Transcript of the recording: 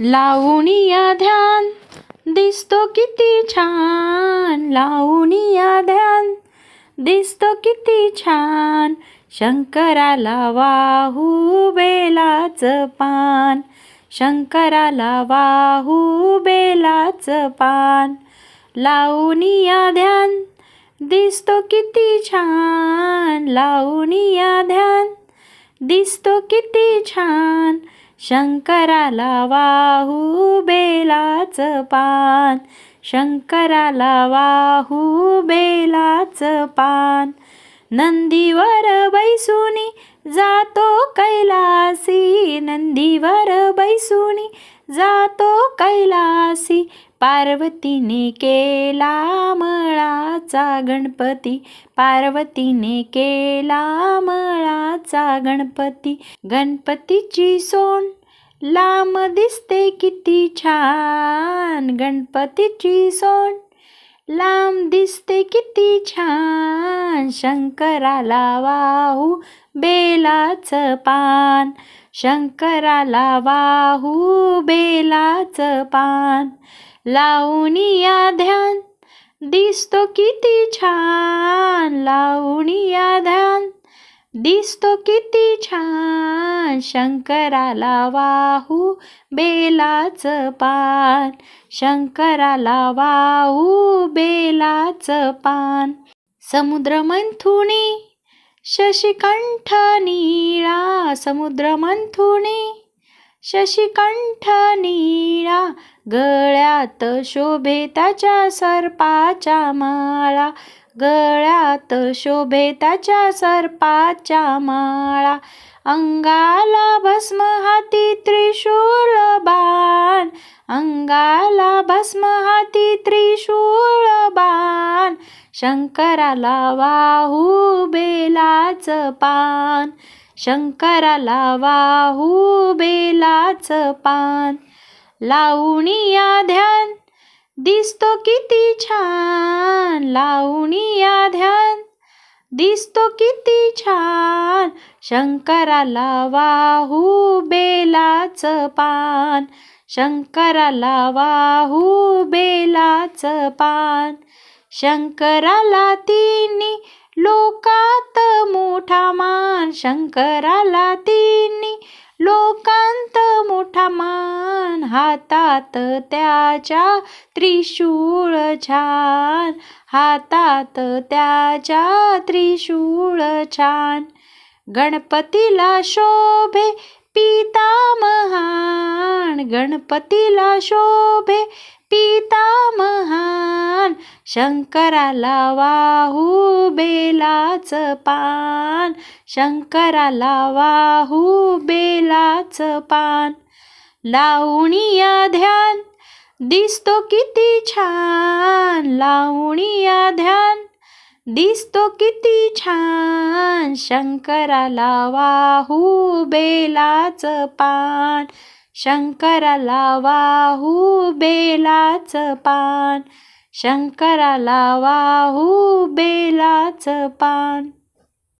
लावणीया ध्यान. दिसतो किती छान. लावणीया ध्यान. दिसतो किती छान. शंकराला वाहू बेलाचं पान. शंकराला वाहू बेलाचं पान. लावणीया ध्यान. दिसतो किती छान. लावणीया ध्यान. दिसतो किती छान. शंकराला वाहू बेलाचं पान. शंकराला वाहू बेलाचं पान. नंदीवर बैसुनी जातो कैलासी. नंदीवर बैसुनी जातो कैलासी. पार्वतीने केला मळाचा गणपती. पार्वतीने केला मळा मळाचा गणपती गणपतीची सोन. लांब दिसते किती छान गणपतीची सोन. लांब दिसते किती छान शंकराला वाहू बेलाचं पान. शंकराला वाहू बेलाचं पान. लावणीया ध्यान दिसतो किती छान. ला दिसतो किती छान. शंकराला वाहू बेलाचं पान. शंकराला वाहू बेलाचं पान. समुद्र मंथुणी शशिकंठ निळा. समुद्र मंथुणी शशिकंठ निळा. गळ्यात शोभे त्याच्या सर्पाच्या माळा. गळ्यात शोभे त्याच्या सर्पाच्या माळा. अंगाला भस्म हाती त्रिशूळ बाण. अंगाला भस्म हाती त्रिशूळ बाण. शंकराला वाहू बेलाचं पान. शंकराला वाहू बेलाचं पान. लावणीया ध्यान दिसतो किती छान लावणीया ध्यान. दिसतो किती छान शंकराला वाहू बेलाचं पान. शंकराला वाहू बेलाचं पान. शंकराला तिन्ही लोकात मोठा मान. शंकराला तिन्ही लोकांत हातात त्याच्या त्रिशूळ छान. हातात त्याच्या त्रिशूळ छान. गणपतीला शोभे पितामहान. गणपतीला शोभे पितामहान. शंकराला वाहू बेलाचं पान. शंकराला वाहू बेलाचं पान. लावणीया ध्यान. दिसतो किती छान लावणीया ध्यान. दिसतो किती छान शंकराला वाहू बेलाचं पान. शंकराला वाहू बेलाचं पान. शंकराला वाहू बेलाचं पान.